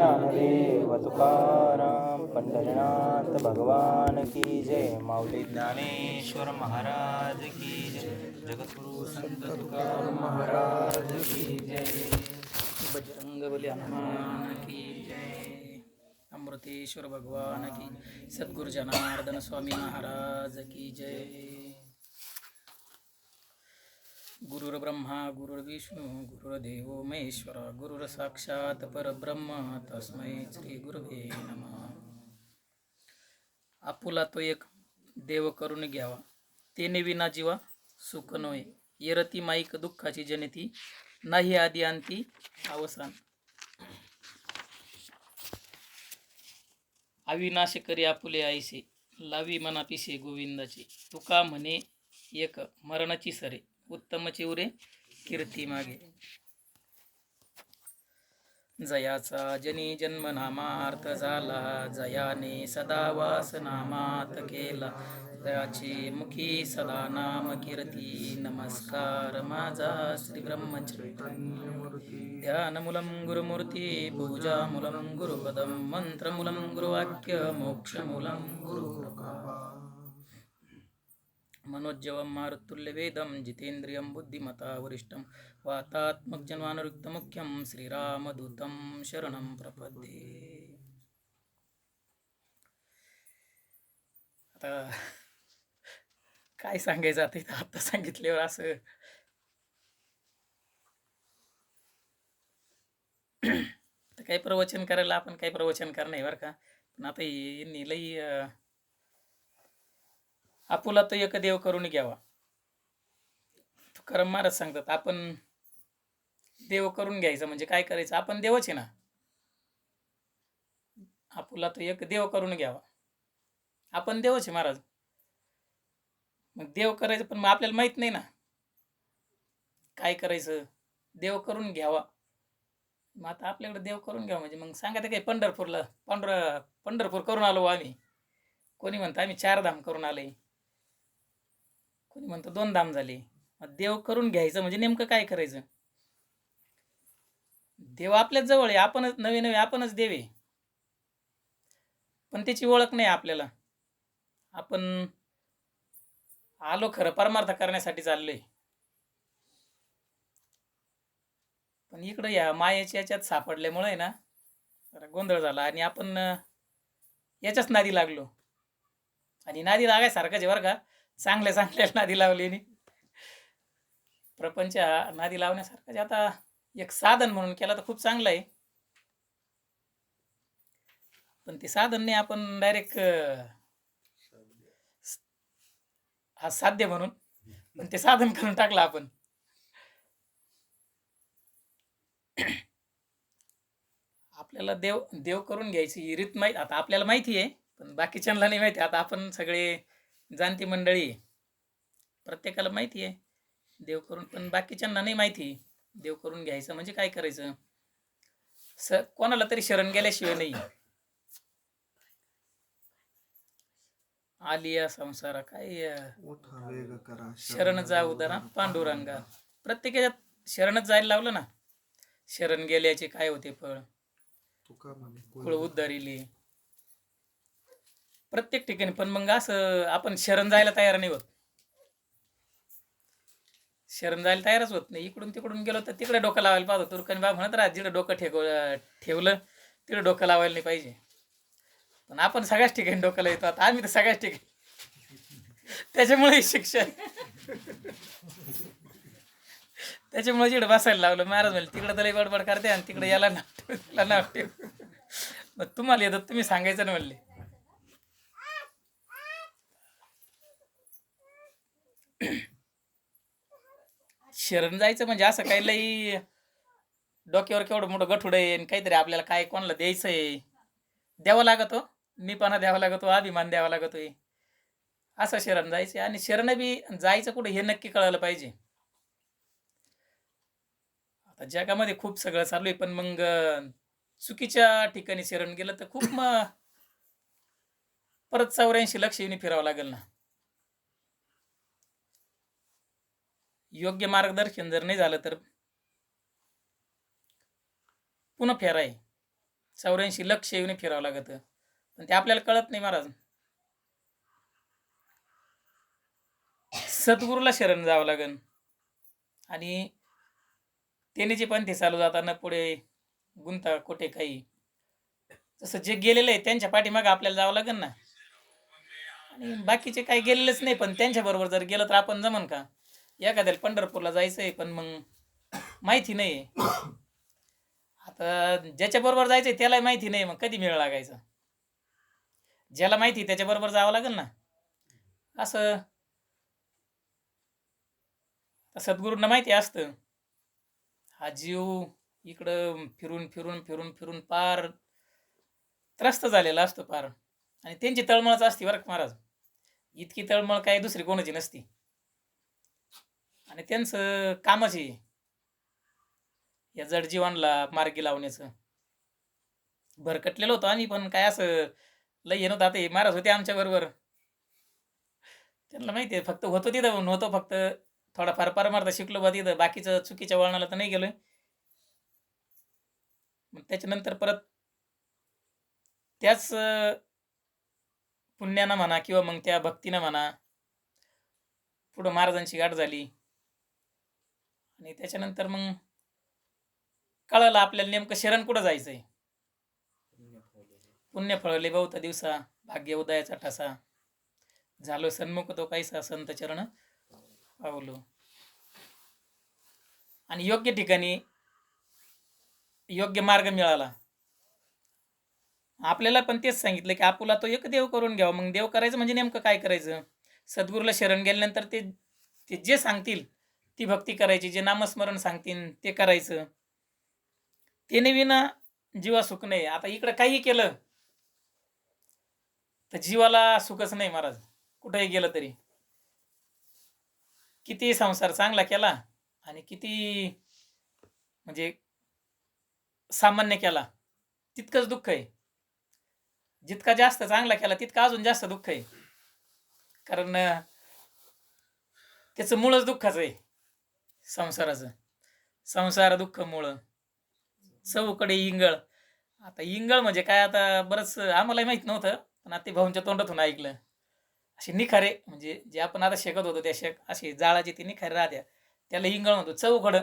ज्ञानदेव तुकाराम पंढरीनाथ भगवान की जय माऊली ज्ञानेश्वर महाराज की जय जगद्गुरु संत तुकाराम महाराज की जय बजरंग बली हनुमान की जय अमृतेश्वर भगवान की सद्गुरु जनार्दन स्वामी महाराज की जय। गुरुर्ब्रह्मा गुरुर्विष्णू गुरुर्देव महेश्वर गुरुर साक्षात परब्रह्म. तस्मै श्री गुरुवे नमः. आपुला तो एक देव करून घ्यावा. तेने विना जीवा सुख नोय. येरती माईक दुःखाची जनती नाही आदी अंती अवसान. अविनाश करी आपुले आईसे लावी मना पिसे गोविंदाचे. तुका म्हणे एक मरणाची सरे. उत्तम चिवरे कीर्ती मागे. जयाचा जनी जन्म नामार्थ झाला जयाने सदा वास नामात केला. जयाचे मुखी सदा नाम कीर्ती नमस्कार माझा श्री ध्यान मुलं गुरुमूर्ती पूजामूलं गुरुपदं मुलं गुरुवाक्य मोक्षमूलं गुरु मनोज्जवं मारुतुल्यवेदं जितेन्द्रियं बुद्धिमता वरिष्ठं वातात्मकजन्मानुरुक्तमुख्यं श्रीरामदूतं शरणं प्रपद्ये। आता काय सांगायचं आता इथं? आत्ता सांगितल्यावर असं तर काही प्रवचन करायला आपण काही प्रवचन करणार आहे बरं का. पण आता हे- यांनी लई आपुला तो एक देव करून घ्यावा. तुकाराम महाराज सांगतात आपण देव करून घ्यायचं म्हणजे काय करायचं? आपण देवच आहे ना. आपुला तो एक देव करून घ्यावा. आपण देवच आहे महाराज. मग देव करायचं पण मग आपल्याला माहीत नाही ना. काय करायचं? देव करून घ्यावा. मग आता आपल्याकडे देव करून घ्यावा म्हणजे मग सांगा ते काय पंढरपूरला पंढर पंढरपूर करून आलो आम्ही. कोणी म्हणतं आम्ही चार धाम करून आले कोणी म्हणतं दोन धाम झाले. देव करून घ्यायचं म्हणजे नेमकं काय करायचं? देव आपल्याच जवळ आहे आपणच नवे नवे आपणच देव आहे. पण त्याची ओळख नाही आपल्याला. आपण आलो खरं परमार्थ करण्यासाठी चाललोय. पण इकडं या मायेच्या याच्यात सापडल्यामुळे आहे ना जरा गोंधळ झाला आणि आपण याच्याच नादी लागलो. आणि नादी लागायसारखंच आहे बरं का. चांगल्या चांगल्या नादी लावली प्रपंच हा नादी लावण्यासारखं जे आता एक साधन म्हणून केला तर खूप चांगलं आहे. पण ते साधन नाही आपण डायरेक्ट हा साध्य म्हणून पण ते साधन करून टाकलं आपण. आपल्याला देव देव करून घ्यायची ही रीत माहीत आता आपल्याला माहिती आहे पण बाकीच्यांना नाही माहिती. आता आपण सगळे जाणती मंडळी. प्रत्येकाला माहिती आहे देव करून पण बाकीच्यांना नाही माहिती. देव करून घ्यायचं म्हणजे काय करायचं? स कोणाला तरी शरण गेल्याशिवाय नाही. आलिया संसारा काय शरण जाऊ दरा पांडुरंगा. प्रत्येकाच्यात शरणच जायला लावलं ना? शरण गेल्याचे काय होते फळ? फळ उद्धारिली प्रत्येक ठिकाणी. पण मग असं आपण शरण जायला तयार नाही होत. शरण जायला तयारच होत नाही. इकडून तिकडून गेलो तर तिकडे डोकं लावायला पाहतो. तुरकणी बाब म्हणत राहा जिकडे डोकं ठेव ठेवलं तिकडे डोकं लावायला नाही पाहिजे. पण आपण सगळ्याच ठिकाणी डोकं येतो आता आम्ही तर सगळ्याच ठिकाणी. त्याच्यामुळे शिक्षण. त्याच्यामुळे जिकडे बसायला लावलं महाराज म्हणजे तिकडे लई बडबड करते आणि तिकडे याला नाव ठेव त्याला नाव ठेव. मग तुम्हाला येतात तुम्ही सांगायचं ना म्हणले. शरण जायचं म्हणजे असं काही लई डोक्यावर केवढं मोठं गठुड आहे आणि काहीतरी आपल्याला काय कोणाला द्यायचं आहे द्यावं लागतो. मीपणा द्यावा लागतो अभिमान द्यावा लागतोय. असं शरण जायचं आणि शरण बी जायचं कुठं हे नक्की कळायला पाहिजे. आता जगामध्ये खूप सगळं चालू आहे पण मग चुकीच्या ठिकाणी शरण गेलं तर खूप मग परत चौऱ्याऐंशी लक्ष येऊन फिरावं लागेल ना. योग्य मार्गदर्शन जर नाही झालं तर पुन्हा फेराय. चौऱ्याऐंशी लक्ष येऊन फिरावं लागतं. पण ते आपल्याला कळत नाही महाराज. सद्गुरूला शरण जावं लागन. आणि त्याने पण ते चालू जाताना पुढे गुंता कुठे काही. जसं जे गेलेलं आहे त्यांच्या पाठीमागं आपल्याला जावं लागेल ना. आणि बाकीचे काही गेलेलेच नाही पण त्यांच्याबरोबर जर गेलं तर आपण जमन का? एखाद्याला पंढरपूरला जायचं आहे पण मग माहिती नाही आता ज्याच्याबरोबर जायचं आहे त्यालाही माहिती नाही मग कधी मेळ लागायचा? ज्याला माहिती त्याच्या त्याच्याबरोबर जावं लागेल ना? असं. सद्गुरूंना माहिती असतं. हा जीव इकडं फिरून फिरून फिरून फिरून पार त्रस्त झालेला असतो पार. आणि त्यांची तळमळच असते बरं महाराज. इतकी तळमळ काय दुसरी कोणाची नसती. आणि त्यांचं कामच आहे या जड जीवनला मार्गी लावण्याचं. भरकटलेलो होतो आम्ही पण काय असं लय येणं नव्हतं. आता हे महाराज होते आमच्या बरोबर. त्यांना माहिती आहे फक्त होतो तिथं पण होतो फक्त. थोडाफार मारता शिकलो बा तिथं. बाकीचं चुकीच्या वळणाला तर नाही गेलोय. मग त्याच्यानंतर परत त्याच पुण्यानं म्हणा किंवा मग त्या भक्तीनं म्हणा पुढं महाराजांची गाठ झाली. आणि त्याच्यानंतर मग कळालं आपल्याला नेमकं शरण कुठं जायचंय? पुण्य फळले बहुत दिवसा भाग्य उदयाचा ठसा. झालो सन्मुख तो काहीसा संत चरण पावलो. आणि योग्य ठिकाणी योग्य मार्ग मिळाला. आपल्याला पण तेच सांगितलं की आपुला तो एक देव करून घ्यावा. मग देव करायचं म्हणजे नेमकं काय करायचं? सद्गुरूला शरण गेल्यानंतर ते ते जे सांगतील ती भक्ती करायची जे नामस्मरण सांगतील ते करायचं. तेने विना जीवा सुख नाही. आता इकडं काही केलं तर जीवाला सुखच नाही महाराज. कुठेही गेलं तरी. किती संसार चांगला केला आणि किती म्हणजे सामान्य केला तितकंच दुःख आहे. जितका जास्त चांगला केला तितका अजून जास्त दुःख आहे. कारण त्याचं मूळच दुःखाचं आहे. संसाराचं. संसार दुःख मुळं चौकडे इंगळ. आता इंगळ म्हणजे काय? आता बरंच आम्हालाही माहीत नव्हतं पण आता भाऊंच्या तोंडातून ऐकलं. असे निखारे म्हणजे जे आपण आता शेकत होतो त्या शेक असे जाळाचे ते निखारे राहत्या. त्याला इंगळ म्हणतो चौकड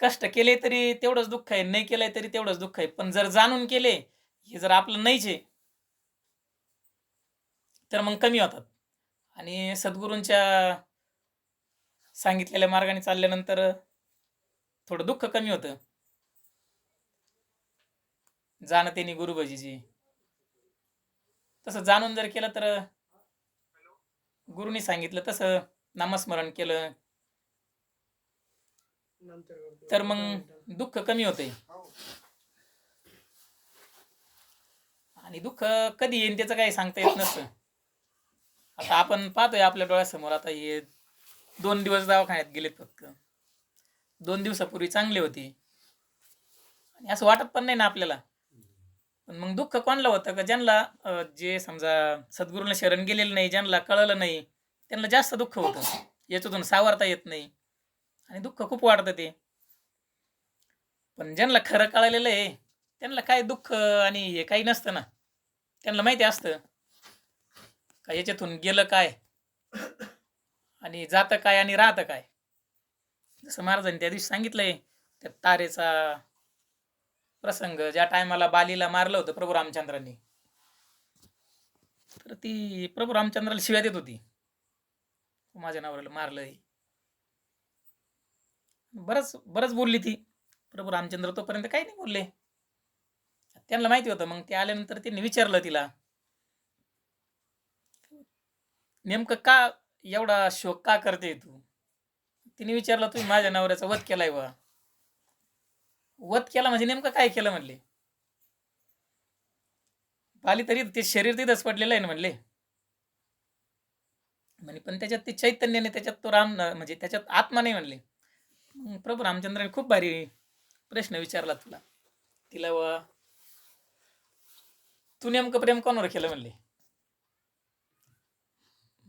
कष्ट केले तरी तेवढंच दुःख आहे नाही केलंय तरी तेवढंच दुःख आहे. पण जर जाणून केले हे जर आपलं नाहीच आहे तर मग कमी होतात. आणि सद्गुरूंच्या सांगितलेल्या मार्गाने चालल्यानंतर थोडं दुःख कमी होतं. जाणतेने त्यांनी गुरुभजीची तसं जाणून जर केलं तर गुरुनी सांगितलं तसं नामस्मरण केलं. तर मग दुःख कमी होते आणि दुःख कधी येईल त्याचं काही सांगता येत नसतं. आता आपण पाहतोय आपल्या डोळ्यासमोर आता हे दोन दिवस दवाखान्यात गेलेत फक्त. दोन दिवसापूर्वी चांगले होते. आणि असं वाटत पण नाही ना आपल्याला. पण मग दुःख कोणाला होतं का? ज्यांना जे समजा सद्गुरूंना शरण गेलेलं नाही ज्यांना कळलं नाही त्यांना जास्त दुःख होतं. याच्यातून सावरता येत नाही. आणि दुःख खूप वाढतं ते. पण ज्यांना खरं कळलेलं आहे त्यांना काय दुःख आणि हे काही नसतं ना. त्यांना माहिती असतं का याच्यातून गेलं काय? आणि जातं काय आणि राहतं काय? जसं महाराजांनी त्या दिवशी सांगितलंय त्या तारेचा प्रसंग ज्या टायमाला बालीला मारलं होतं प्रभू रामचंद्रांनी. तर ती प्रभू रामचंद्राला शिव्या देत होती. माझ्या नावाला मारलंय. बरंच बरंच बोलली ती. प्रभू रामचंद्र तोपर्यंत काही नाही बोलले. त्यांना माहिती होतं मग ते आल्यानंतर त्यांनी विचारलं तिला. नेमकं का एवढा शोक का करते तू? तिने विचारलं तुम्ही माझ्या नवऱ्याचा वध केलाय वा वध केला म्हणजे नेमकं काय केलं म्हणले? पाली तरी ते शरीर तिथंच पडलेलं आहे ना म्हणले? म्हणे पण त्याच्यात ते चैतन्याने त्याच्यात तो राम म्हणजे त्याच्यात आत्मा नाही म्हणले. प्रभू रामचंद्राने खूप भारी प्रश्न विचारला तुला. तिला व तू नेमकं प्रेम कोणावर केलं म्हणले?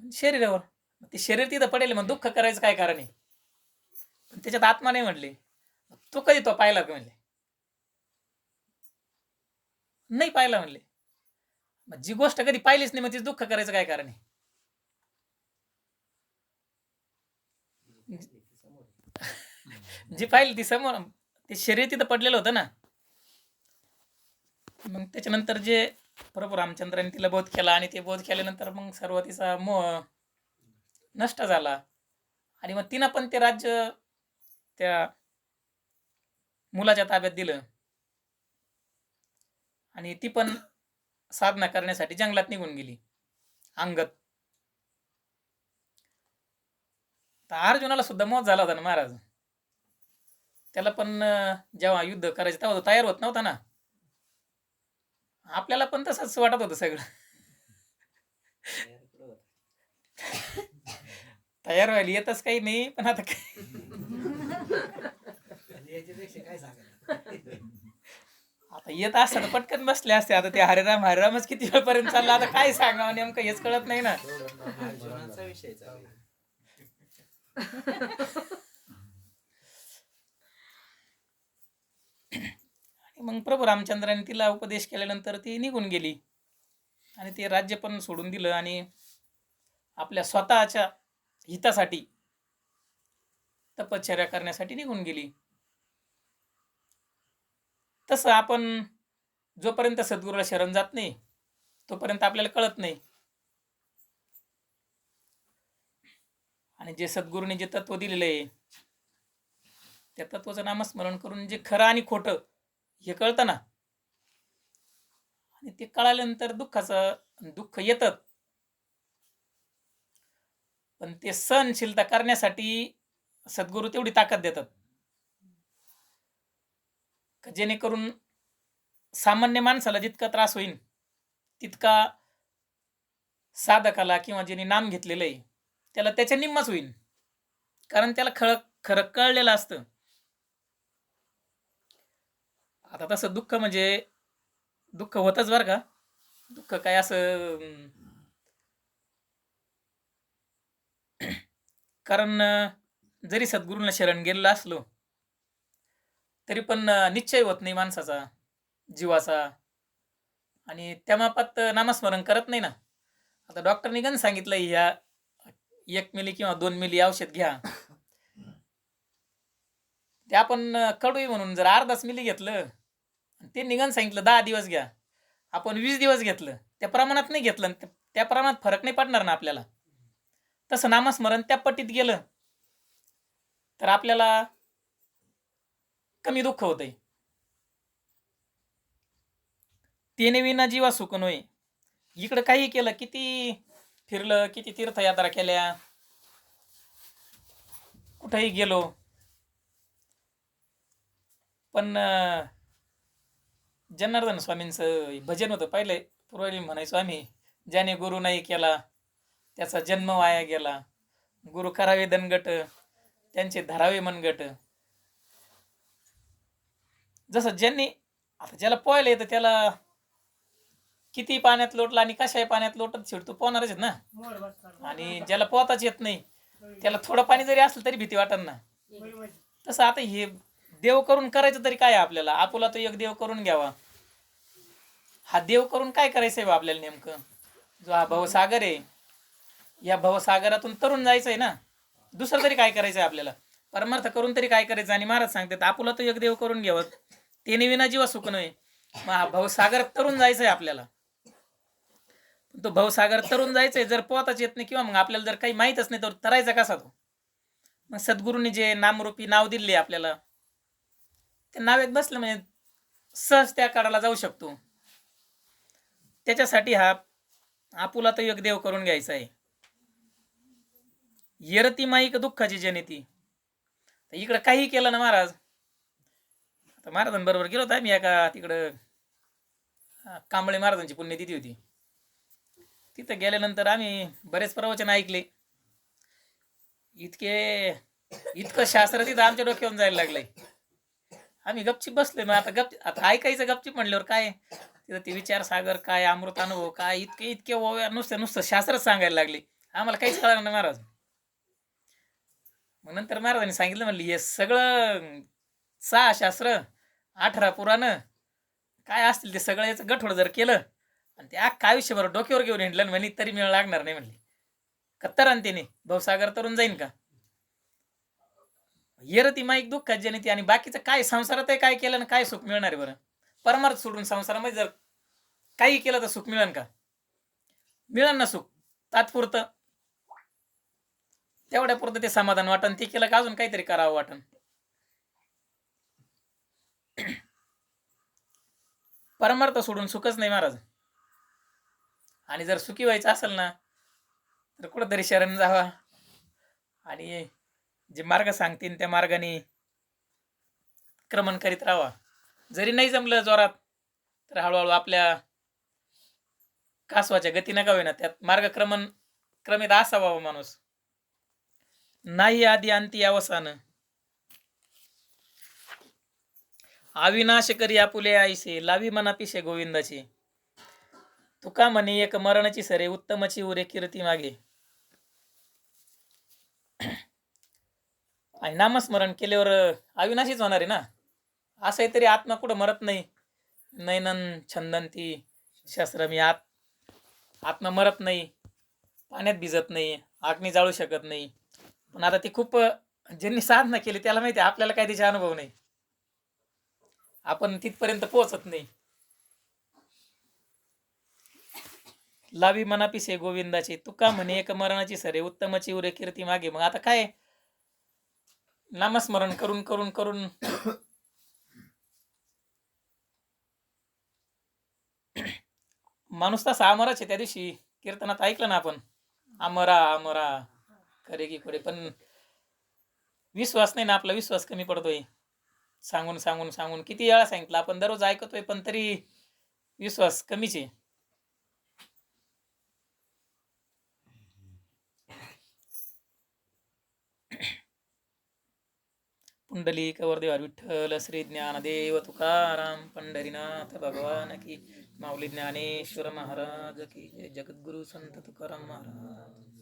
शरीरावर. ते शरीर तिथं पडेल मग दुःख करायचं काय कारण आहे? पण त्याच्यात आत्मा नाही म्हटले. तू कधी तो पाहिला का म्हणले? नाही पाहिला म्हणले. मग जी गोष्ट कधी पाहिलीच नाही मग तिचं दुःख करायचं काय कारण आहे? जी पाहिली ती समोर ते शरीर तिथं पडलेलं होतं ना? मग त्याच्यानंतर जे प्रभू रामचंद्राने तिला बोध केला आणि ते बोध केल्यानंतर मग सर्व तिचा मोह नष्ट झाला. आणि मग तिनं पण ते राज्य त्या मुलाच्या ताब्यात दिलं. आणि ती पण साधना करण्यासाठी जंगलात निघून गेली. अंगत तर अर्जुनाला सुद्धा मोत झाला होता ना महाराज. त्याला पण जेव्हा युद्ध करायचं तेव्हा तो तयार होत नव्हता ना. आपल्याला पण तसंच वाटत होतं सगळं. तयार व्हायला येतच काही नाही पण आता काय? आता येत असतं तर पटकन बसले असते. आता ते हरेराम हरेरामच किती वेळपर्यंत चाललं आता काय सांगावं नेमकं हेच कळत नाही ना. अर्जुनाचा विषय चालू आहे. आणि मग प्रभू रामचंद्राने तिला उपदेश केल्यानंतर ती निघून गेली. आणि ते राज्य पण सोडून दिलं आणि आपल्या स्वतःच्या हितासाठी. तपश्चर्या करण्यासाठी निघून गेली. तसं आपण जोपर्यंत सद्गुरूला शरण जात नाही तोपर्यंत आपल्याला कळत नाही. आणि जे सद्गुरूने जे तत्व दिलेलं आहे त्या तत्वाचं नामस्मरण करून जे खरं आणि खोटं हे कळतं ना. आणि ते कळाल्यानंतर दुःखाचं दुःख येतं. पण ते सहनशीलता करण्यासाठी सद्गुरू तेवढी ताकद देतात. का जेणेकरून सामान्य माणसाला जितका त्रास होईल तितका साधकाला किंवा ज्याने नाम घेतलेलं आहे त्याला त्याच्या निम्माच होईल कारण त्याला खळ खरं कळलेलं असतं. आता तसं दुःख म्हणजे दुःख होतच बरं का. दुःख काय असं कारण जरी सद्गुरूंना शरण गेलेलं असलो तरी पण निश्चय होत नाही माणसाचा जीवाचा. आणि त्या मापात नामस्मरण करत नाही ना. आता डॉक्टरनी गण सांगितलं ह्या एक मिली किंवा दोन मिली औषध घ्या. ते आपण कडू म्हणून जर अर्धाच मिली घेतलं ते निघन सांगितलं दहा दिवस घ्या. आपण वीस दिवस घेतलं त्या प्रमाणात नाही घेतलं त्या प्रमाणात फरक नाही पडणार ना आपल्याला. तसं नामस्मरण त्या पट्टीत गेलं तर आपल्याला कमी दुःख होतंय. तेने विना जीवा सुख नये इकडं काही केलं किती फिरलं किती तीर्थयात्रा केल्या कुठंही गेलो. पण जनार्दन स्वामींचं भजन होतं पहिले पूर्वी म्हणायचो आम्ही ज्याने गुरु नाही केला त्याचा जन्म वाया गेला. गुरु करावे दनगट त्यांचे धरावे मनगट. जसं ज्यांनी आता ज्याला पोहायला येतं त्याला किती पाण्यात लोटला आणि कशाही पाण्यात लोटत शिडतो पोहणारच आहेत ना? आणि ज्याला पोहताच येत नाही त्याला थोडं पाणी जरी असलं तरी भीती वाटत ना? तसं आता हे देव करून करायचं तरी काय आपल्याला? आपुला तो एक देव करून घ्यावा. हा देव करून काय करायचं आहे बा आपल्याला नेमकं? जो हा भवसागर आहे या भवसागरातून तरुण जायचं आहे ना? दुसरं तरी काय करायचं आहे आपल्याला? परमार्थ करून तरी काय करायचं? आणि महाराज सांगतात आपला तो एक करून घ्यावं तेने विना जीवा सुख नये मग हा भवसागर तरुण जायचं आहे आपल्याला. तो भवसागर तरुण जायचंय जर पोहताच येत नाही किंवा मग आपल्याला जर काही माहीतच नाही तर तरायचा कसा तो? मग सद्गुरूंनी जे नामरूपी नाव दिले आपल्याला ते नाव एक बसलं म्हणजे सहज त्या काळाला जाऊ शकतो. त्याच्यासाठी हा आपुला तो एक देव करून घ्यायचा आहे. येरती माईक दुःखाची जनिती तर इकडं काही केलं ना महाराज. आता महाराजांबरोबर गेलो होतो आम्ही एका तिकडं कांबळे महाराजांची पुण्यतिथी होती. तिथं गेल्यानंतर आम्ही बरेच प्रवचन ऐकले. इतके इतकं शास्त्र तिथं आमच्या डोक्यावरून जायला लागलंय. आम्ही गपचीप बसलोय मग आता गप आता ऐकायचं गपचीप म्हणल्यावर काय? तिथं ते विचार सागर काय अमृत अनुभव काय इतके इतके ओव्या नुसतं नुसतं शास्त्रच सांगायला लागले. आम्हाला काहीच कळणार नाही महाराज. मग नंतर महाराजांनी सांगितलं म्हणलं हे सगळं सहा शास्त्र अठरा पुराण काय असतील ते सगळं याचं गठोड जर केलं आणि ते अख्खा आयुष्यभर डोक्यावर घेऊन हिंडलं म्हणे तरी मिळ लागणार नाही म्हणली. कत्तर आणि त्याने भाऊसागर तरुण जाईन का? येर ती माईक दुःखात जनी ती आणि बाकीचं काय संसारात काय केलं ना काय सुख मिळणार आहे बरं? परमार्थ सोडून संसारामध्ये जर काही केलं तर सुख मिळेल का? मिळेल ना सुख तात्पुरतं. तेवढ्या पुरतं ते समाधान वाटन ते केलं का अजून काहीतरी करावं वाटन. परमार्थ सोडून सुखच नाही महाराज. आणि जर सुखी व्हायचं असेल ना तर कुठंतरी शरण जावा. आणि जे मार्ग सांगतील त्या मार्गाने क्रमण करीत राहावा. जरी नाही जमलं जोरात तर हळूहळू आपल्या कासवाच्या गती नका होईना. त्यात मार्गक्रमण क्रमेत असावा हो माणूस. नाही आधी अंती अवसान अविनाश करी आपुले आईसे लावी मना पिसे गोविंदाची. तुका म्हणे एक मरणाची सरे उत्तमची उरे कीर्ती मागे. आणि नामस्मरण केल्यावर अविनाशीच होणार आहे ना? असंही तरी आत्मा कुठं मरत नाही. नैनन छंदंती शस्त्र मी आत आत्मा मरत नाही. पाण्यात भिजत नाही आग्नी जाळू शकत नाही. पण आता ती खूप ज्यांनी साधना केली त्याला माहिती आपल्याला काय त्याचा अनुभव नाही. आपण तिथपर्यंत पोहोचत नाही. लावी मनापिसे गोविंदाची. तुका म्हणे एक मरणाची सरे उत्तमची उरे कीर्ती मागे. मग आता काय? नामस्मरण करून करून करून. माणूस तसा अमराच आहे त्या दिवशी कीर्तनात ऐकलं ना आपण? अमरा अमरा. खरे की खरे पण विश्वास नाही ना आपला विश्वास कमी पडतोय. सांगून सांगून सांगून किती वेळा सांगितलं आपण दररोज ऐकतोय पण तरी विश्वास कमीच आहे. पुंडली कवरदेवार विठ्ठल श्री ज्ञानदेव तुकाराम पंढरीनाथ भगवान की माऊली ज्ञानेश्वर महाराज की जय जगद्गुरु संत तुकाराम महाराज.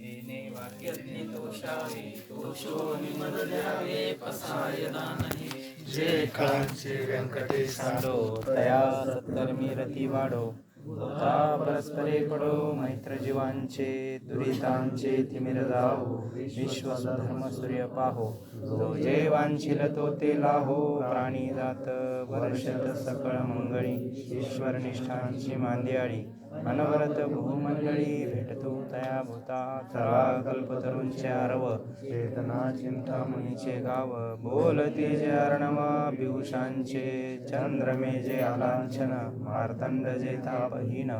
येणे वाक्यज्ञ दोषावे दोषो निमद द्यावे पसाय दानहे जे कांचे व्यंकटेशांडो तया सत्कर्मी रती वाढो होता परस्परे पडो मैत्र जीवांचे दुरितांचे तिमिर जाहो विश्व धर्म सूर्य पाहो जो जे वांछिल तो ते लाहो प्राणी जात वर्षत सकळ मंगळी ईश्वर निष्ठांची मांदियाळी। अनवरत भूमंडळी भेटतो तया भूता तरा कल्पतरूंचे आरव वेदना चिंतामणीचे गाव। बोलते जे अर्णवा पिऊषांचे चंद्रमे जे आलांछन। मार्तंड जे तापहीन।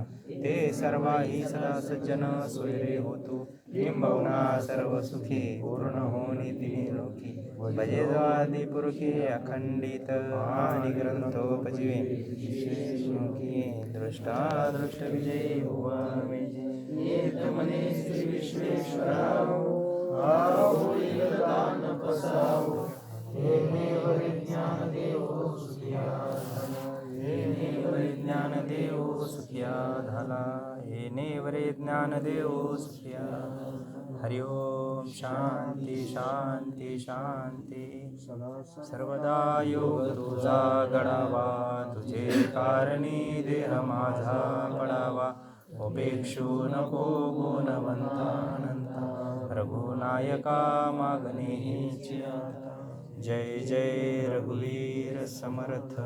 ते सर्वाही सदा सज्जन सोयरे होतो। किंबहुना सर्व सुखी पूर्ण होनी तिने लोकी भजे आदि पुरुषी अखंडित आणि ग्रंथोपजीवे विशेषमुखी दृष्टा दृष्ट विजयी भुवा मने श्री विश्वेश्वरा दान पसाओ हे देव सुखिया हे नेवरे ज्ञान सुखिया झाला हे नेवरे ज्ञान सुखिया हरि ओम शांती शांती शांती। सर्वदा योग तुझा गडावा तुझे कारणी देह माझा पडावा। उपेक्षू नको गुणवंतानंता रघुनायका मागणी जय जय रघुवीर समर्थ।